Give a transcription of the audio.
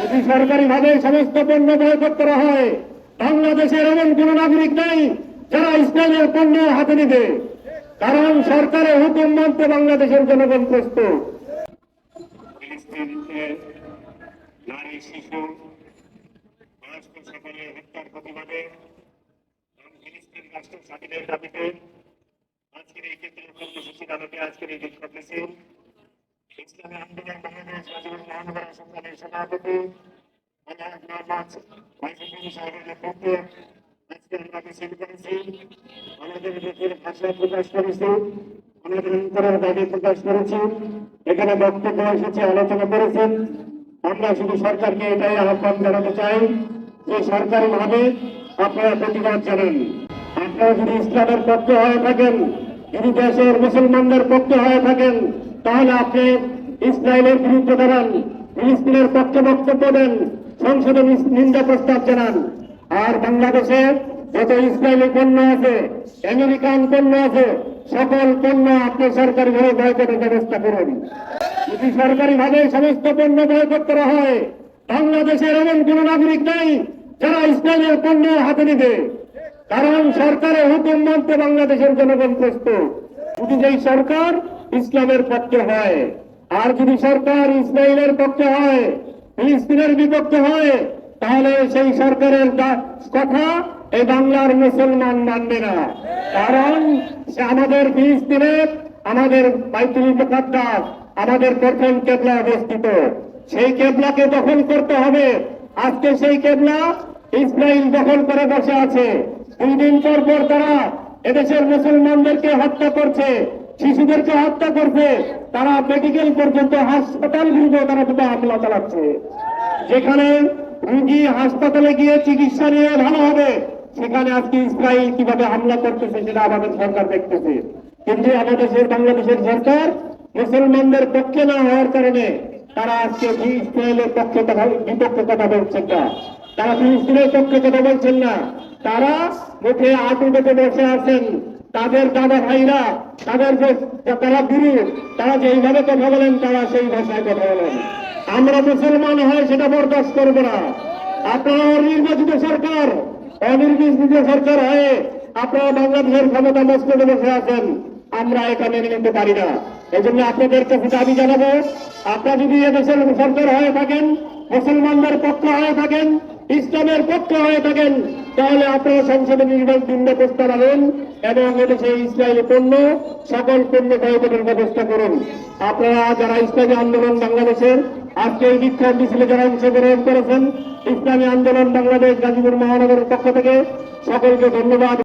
যদি সরকারি ভাবে সমস্ত পণ্য বয়কট করা হয়, বাংলাদেশের এমন কোন নাগরিক নেই যারা ইসলামের পণ্য হাতে নেবে। কারণ সরকারের হুকুম মানতে বাংলাদেশের জনগণ প্রস্তুত। নারী দাবিতে আজকের এই কেন্দ্রীয় কর্মসূচির আলোকে আজকের এই বিক্ষোভ মিছিল ইসলামী আন্দোলন বাংলাদেশ প্রকাশ করেছি এখানে বক্তব্য এসেছে আলোচনা করেছেন আমরা শুধু সরকারকে এটাই আহ্বান জানাতে চাই যে সরকারি ভাবে আপনারা প্রতিবাদ জানান আপনারা যদি ইসলামের পক্ষে হয়ে থাকেন যদি দেশের মুসলমানদের পক্ষে হয়ে থাকেন, তাহলে আপনি ইসরায়েলের বিরুদ্ধে দাঁড়ান, ফিলিস্তিনের পক্ষে বক্তব্য দেন, সংসদে নিন্দা প্রস্তাব জানান। আর বাংলাদেশে যত ইসরায়েলি পণ্য আছে, আমেরিকান পণ্য আছে, সকল পণ্য আপনি সরকারি ভাবে বয়কটের ব্যবস্থা করুন। যদি সরকারি ভাবে সমস্ত পণ্য বয়কট করা হয়, বাংলাদেশের এমন কোন নাগরিক নাই যারা ইসরায়েলের পণ্য হাতে নেবে। কারণ সরকারের হুকুম মানতে বাংলাদেশের জনগণ প্রস্তুত। যদি যেই সরকার ইসলামের পক্ষে হয়, আর যদি সরকার ইসরায়েলের পক্ষে হয়, ফিলিস্তিনের বিপক্ষে হয়, তাহলে সেই সরকারের কথা এই বাংলার মুসলমান মানবে না। কারণ আমাদের ফিলিস্তিনে আমাদের বাইতুল আমাদের প্রথম কেবলা অবস্থিত। সেই কেবলাকে দখল করতে হবে। আজকে সেই কেবলা ইসরায়েল দখল করে বসে আছে। দুই দিন পর পর তারা এদেশের মুসলমানদেরকে হত্যা করছে, শিশুদেরকে হত্যা করছে। তারা মেডিকেল পর্যন্ত হাসপাতালগুলো তারা দুটো হামলা চালাচ্ছে। যেখানে রুগী হাসপাতালে গিয়ে চিকিৎসা নিয়ে ভালো হবে, সেখানে আজকে ইসরায়েল কীভাবে হামলা করতেছে সেটা আমাদের সরকার দেখতেছে। কিন্তু আমাদের দেশের বাংলাদেশের সরকার মুসলমানদের পক্ষে না হওয়ার কারণে তারা আজকে ইসরায়েলের পক্ষে কথা বিপক্ষে কথা বলছেন না। তারা ফিলিস্তিনের পক্ষে কথা বলছেন না। তারা মুখে আটু পেতে বসে আছেন। তাদের দাদা ভাইরা, তাদের যে তারা গুরু, তারা যেইভাবে কথা বলেন, তারা সেই ভাষায় কথা বলেন। আমরা মুসলমান হয় সেটা বরদাস্ত করব না। আপনারা অনির্বাচিত সরকার অনির্বাচিত সরকার হয়ে আপনারা বাংলাদেশের ক্ষমতা মস্তকে বসে আছেন। আমরা এটা মেনে নিতে পারি না। এই জন্য আপনাদের কাছে দাবি জানাব, আপনারা যদি এদেশের সরকার হয়ে থাকেন, মুসলমানদের পক্ষ হয়ে থাকেন, ইসলামের পক্ষ হয়ে থাকেন তাহলে আপনারা সংসদে নির্বাচন দিন প্রস্তাব আনেন এবং এদেশে ইসরায়েলি পণ্য, সকল পণ্য বয়কটের ব্যবস্থা করুন। আপনারা যারা ইসলামী আন্দোলন বাংলাদেশের, আজকে এই বিক্ষোভ মিছিলে যারা অংশগ্রহণ করেছেন, ইসলামী আন্দোলন বাংলাদেশ গাজীপুর মহানগরের পক্ষ থেকে সকলকে ধন্যবাদ।